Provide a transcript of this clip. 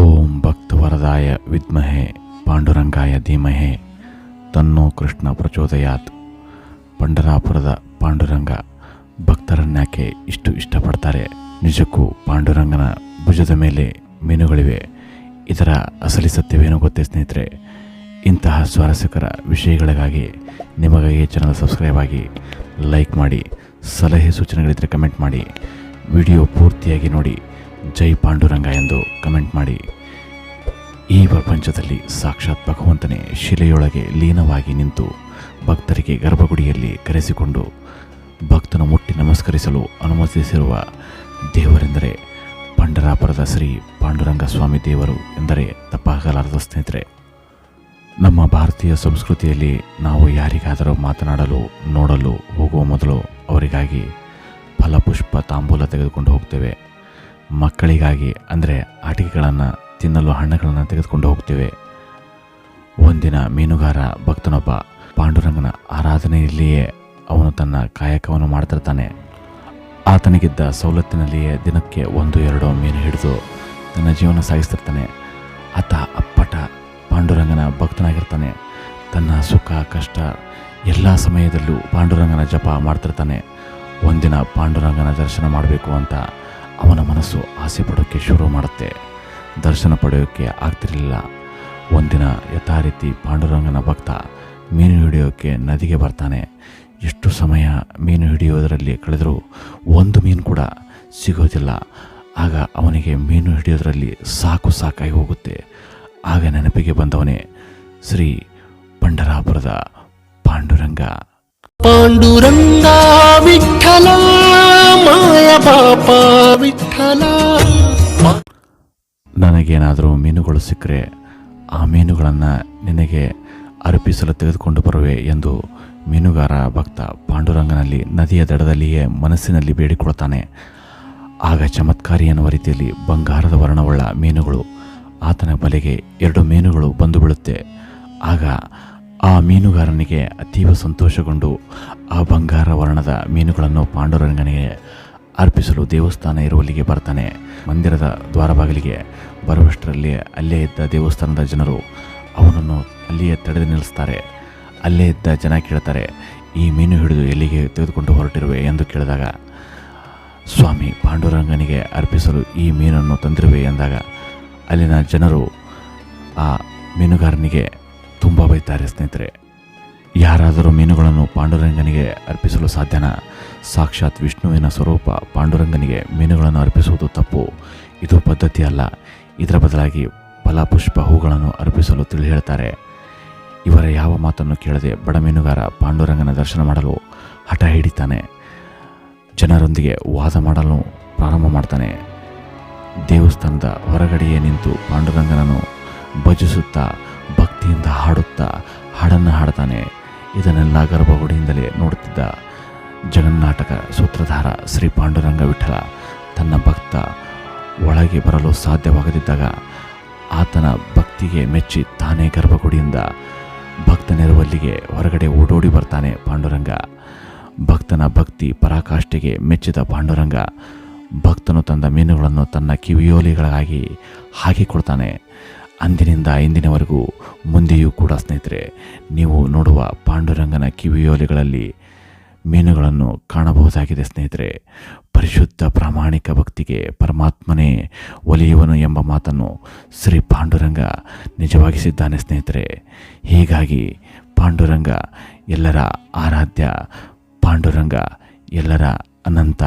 ಓಂ ಭಕ್ತವರದಾಯ ವಿದ್ಮಹೆ, ಪಾಂಡುರಂಗಾಯ ಧೀಮಹೆ, ತನ್ನೋ ಕೃಷ್ಣ ಪ್ರಚೋದಯಾತ್. ಪಂಡರಾಪುರದ ಪಾಂಡುರಂಗ ಭಕ್ತರನ್ಯಾಕೆ ಇಷ್ಟು ಇಷ್ಟಪಡ್ತಾರೆ? ನಿಜಕ್ಕೂ ಪಾಂಡುರಂಗನ ಭುಜದ ಮೇಲೆ ಮೀನುಗಳಿವೆ. ಇದರ ಅಸಲಿ ಸತ್ಯವೇನು ಗೊತ್ತೇ ಸ್ನೇಹಿತರೆ, ಇಂತಹ ಸ್ವಾರಸ್ಯಕರ ವಿಷಯಗಳಿಗಾಗಿ ನಿಮಗಾಗಿ ಚಾನಲ್ ಸಬ್ಸ್ಕ್ರೈಬ್ ಆಗಿ ಲೈಕ್ ಮಾಡಿ, ಸಲಹೆ ಸೂಚನೆಗಳಿದ್ದರೆ ಕಮೆಂಟ್ ಮಾಡಿ, ವಿಡಿಯೋ ಪೂರ್ತಿಯಾಗಿ ನೋಡಿ. ಜೈ ಪಾಂಡುರಂಗ ಎಂದು ಕಮೆಂಟ್ ಮಾಡಿ. ಈ ಪ್ರಪಂಚದಲ್ಲಿ ಸಾಕ್ಷಾತ್ ಭಗವಂತನೇ ಶಿಲೆಯೊಳಗೆ ಲೀನವಾಗಿ ನಿಂತು ಭಕ್ತರಿಗೆ ಗರ್ಭಗುಡಿಯಲ್ಲಿ ಕರೆಸಿಕೊಂಡು ಭಕ್ತನ ಮುಟ್ಟಿ ನಮಸ್ಕರಿಸಲು ಅನುಮತಿಸಿರುವ ದೇವರೆಂದರೆ ಪಂಡರಾಪುರದ ಶ್ರೀ ಪಾಂಡುರಂಗ ಸ್ವಾಮಿ ದೇವರು ಎಂದರೆ ತಪ್ಪಾಗಲಾರದ ಸ್ನೇಹಿತರೆ, ನಮ್ಮ ಭಾರತೀಯ ಸಂಸ್ಕೃತಿಯಲ್ಲಿ ನಾವು ಯಾರಿಗಾದರೂ ಮಾತನಾಡಲು, ನೋಡಲು ಹೋಗುವ ಮೊದಲು ಅವರಿಗಾಗಿ ಫಲಪುಷ್ಪ ತಾಂಬೂಲ ತೆಗೆದುಕೊಂಡು ಹೋಗ್ತೇವೆ. ಮಕ್ಕಳಿಗಾಗಿ, ಅಂದರೆ ಆಟಿಕೆಗಳನ್ನು ತಿನ್ನಲು ಹಣ್ಣುಗಳನ್ನು ತೆಗೆದುಕೊಂಡು ಹೋಗ್ತೇವೆ. ಒಂದಿನ ಮೀನುಗಾರ ಭಕ್ತನೊಬ್ಬ ಪಾಂಡುರಂಗನ ಆರಾಧನೆಯಲ್ಲಿಯೇ ಅವನು ತನ್ನ ಕಾಯಕವನ್ನು ಮಾಡ್ತಿರ್ತಾನೆ. ಆತನಿಗಿದ್ದ ಸವಲತ್ತಿನಲ್ಲಿಯೇ ದಿನಕ್ಕೆ ಒಂದು, ಎರಡು ಮೀನು ಹಿಡಿದು ತನ್ನ ಜೀವನ ಸಾಗಿಸ್ತಿರ್ತಾನೆ. ಆತ ಅಪ್ಪಟ ಪಾಂಡುರಂಗನ ಭಕ್ತನಾಗಿರ್ತಾನೆ. ತನ್ನ ಸುಖ, ಕಷ್ಟ ಎಲ್ಲ ಸಮಯದಲ್ಲೂ ಪಾಂಡುರಂಗನ ಜಪ ಮಾಡ್ತಿರ್ತಾನೆ. ಒಂದಿನ ಪಾಂಡುರಂಗನ ದರ್ಶನ ಮಾಡಬೇಕು ಅಂತ ಅವನ ಮನಸ್ಸು ಆಸೆ ಪಡೋಕ್ಕೆ ಶುರು ಮಾಡುತ್ತೆ. ದರ್ಶನ ಪಡೆಯೋಕ್ಕೆ ಆಗ್ತಿರಲಿಲ್ಲ. ಒಂದಿನ ಯಥಾರೀತಿ ಪಾಂಡುರಂಗನ ಭಕ್ತ ಮೀನು ಹಿಡಿಯೋಕ್ಕೆ ನದಿಗೆ ಬರ್ತಾನೆ. ಎಷ್ಟು ಸಮಯ ಮೀನು ಹಿಡಿಯೋದರಲ್ಲಿ ಕಳೆದರೂ ಒಂದು ಮೀನು ಕೂಡ ಸಿಗೋದಿಲ್ಲ. ಆಗ ಅವನಿಗೆ ಮೀನು ಹಿಡಿಯೋದರಲ್ಲಿ ಸಾಕು ಸಾಕಾಗಿ ಹೋಗುತ್ತೆ. ಆಗ ನೆನಪಿಗೆ ಬಂದವನೇ ಶ್ರೀ ಪಂಡರಾಪುರದ ಪಾಂಡುರಂಗ. ಪಾಂಡುರಂಗ ವಿಠಲ ಮಾಯ ಪಾಪ ವಿಠಲ. ನನಗೇನಾದರೂ ಮೀನುಗಳು ಸಿಕ್ಕರೆ ಆ ಮೀನುಗಳನ್ನು ನಿನಗೆ ಅರ್ಪಿಸಲು ತೆಗೆದುಕೊಂಡು ಬರುವೆ ಎಂದು ಮೀನುಗಾರ ಭಕ್ತ ಪಾಂಡುರಂಗನಲ್ಲಿ ನದಿಯ ದಡದಲ್ಲಿಯೇ ಮನಸ್ಸಿನಲ್ಲಿ ಬೇಡಿಕೊಳ್ತಾನೆ ಆಗ ಚಮತ್ಕಾರಿ ಎನ್ನುವ ರೀತಿಯಲ್ಲಿ ಬಂಗಾರದ ವರ್ಣವುಳ್ಳ ಮೀನುಗಳು ಆತನ ಬಲೆಗೆ ಎರಡು ಮೀನುಗಳು ಬಂದು ಬೀಳುತ್ತೆ. ಆಗ ಆ ಮೀನುಗಾರನಿಗೆ ಅತೀವ ಸಂತೋಷಗೊಂಡು ಆ ಬಂಗಾರ ವರ್ಣದ ಮೀನುಗಳನ್ನು ಪಾಂಡುರಂಗನಿಗೆ ಅರ್ಪಿಸಲು ದೇವಸ್ಥಾನ ಇರುವಲ್ಲಿಗೆ ಬರ್ತಾನೆ. ಮಂದಿರದ ದ್ವಾರ ಬಾಗಿಲಿಗೆ ಬರುವಷ್ಟರಲ್ಲಿ ಅಲ್ಲೇ ಇದ್ದ ದೇವಸ್ಥಾನದ ಜನರು ಅವನನ್ನು ಅಲ್ಲಿಯೇ ತಡೆದು ನಿಲ್ಲಿಸ್ತಾರೆ. ಅಲ್ಲೇ ಇದ್ದ ಜನ ಕೇಳ್ತಾರೆ, ಈ ಮೀನು ಹಿಡಿದು ಎಲ್ಲಿಗೆ ತೆಗೆದುಕೊಂಡು ಹೊರಟಿರುವೆ? ಎಂದು ಕೇಳಿದಾಗ, ಸ್ವಾಮಿ, ಪಾಂಡುರಂಗನಿಗೆ ಅರ್ಪಿಸಲು ಈ ಮೀನನ್ನು ತಂದಿರುವೆ? ಎಂದಾಗ, ಅಲ್ಲಿನ ಜನರು ಆ ಮೀನುಗಾರನಿಗೆ ತುಂಬ ಬೈತಾರೆ ಸ್ನೇಹಿತರೆ. ಯಾರಾದರೂ ಮೀನುಗಳನ್ನು ಪಾಂಡುರಂಗನಿಗೆ ಅರ್ಪಿಸಲು ಸಾಧ್ಯನಾ? ಸಾಕ್ಷಾತ್ ವಿಷ್ಣುವಿನ ಸ್ವರೂಪ ಪಾಂಡುರಂಗನಿಗೆ ಮೀನುಗಳನ್ನು ಅರ್ಪಿಸುವುದು ತಪ್ಪು. ಇದು ಪದ್ಧತಿ ಅಲ್ಲ ಇದರ ಬದಲಾಗಿ ಫಲಪುಷ್ಪ ಹೂಗಳನ್ನು ಅರ್ಪಿಸಲು ತಿಳಿ ಹೇಳ್ತಾರೆ. ಇವರ ಯಾವ ಮಾತನ್ನು ಕೇಳದೆ ಬಡ ಮೀನುಗಾರ ಪಾಂಡುರಂಗನ ದರ್ಶನ ಮಾಡಲು ಹಠ ಹಿಡಿತಾನೆ. ಜನರೊಂದಿಗೆ ವಾದ ಮಾಡಲು ಪ್ರಾರಂಭ ಮಾಡ್ತಾನೆ. ದೇವಸ್ಥಾನದ ಹೊರಗಡೆಯೇ ನಿಂತು ಪಾಂಡುರಂಗನನ್ನು ಭಜಿಸುತ್ತಾ ಭಕ್ತಿಯಿಂದ ಹಾಡುತ್ತಾ ಹಾಡನ್ನು ಹಾಡ್ತಾನೆ. ಇದನ್ನೆಲ್ಲ ಗರ್ಭಗುಡಿಯಿಂದಲೇ ನೋಡುತ್ತಿದ್ದ ಜಗನ್ನಾಟಕ ಸೂತ್ರಧಾರ ಶ್ರೀ ಪಾಂಡುರಂಗ ವಿಠಲ ತನ್ನ ಭಕ್ತ ಒಳಗೆ ಬರಲು ಸಾಧ್ಯವಾಗದಿದ್ದಾಗ ಆತನ ಭಕ್ತಿಗೆ ಮೆಚ್ಚಿ ತಾನೇ ಗರ್ಭಗುಡಿಯಿಂದ ಭಕ್ತನೆರವಲ್ಲಿಗೆ ಹೊರಗಡೆ ಓಡೋಡಿ ಬರ್ತಾನೆ ಪಾಂಡುರಂಗ. ಭಕ್ತನ ಭಕ್ತಿ ಪರಾಕಾಷ್ಠೆಗೆ ಮೆಚ್ಚಿದ ಪಾಂಡುರಂಗ ಭಕ್ತನು ತಂದ ಮೀನುಗಳನ್ನು ತನ್ನ ಕಿವಿಯೋಲಿಗಳಾಗಿ ಹಾಕಿಕೊಳ್ತಾನೆ ಅಂದಿನಿಂದ ಇಂದಿನವರೆಗೂ ಮುಂದೆಯೂ ಕೂಡ ಸ್ನೇಹಿತರೆ, ನೀವು ನೋಡುವ ಪಾಂಡುರಂಗನ ಕಿವಿಯೋಲೆಗಳಲ್ಲಿ ಮೀನುಗಳನ್ನು ಕಾಣಬಹುದಾಗಿದೆ ಸ್ನೇಹಿತರೆ. ಪರಿಶುದ್ಧ ಪ್ರಾಮಾಣಿಕ ಭಕ್ತಿಗೆ ಪರಮಾತ್ಮನೇ ಒಲಿಯುವನು ಎಂಬ ಮಾತನ್ನು ಶ್ರೀ ಪಾಂಡುರಂಗ ನಿಜವಾಗಿಸಿದ್ದಾನೆ ಸ್ನೇಹಿತರೆ. ಹೀಗಾಗಿ ಪಾಂಡುರಂಗ ಎಲ್ಲರ ಆರಾಧ್ಯ, ಪಾಂಡುರಂಗ ಎಲ್ಲರ ಅನಂತ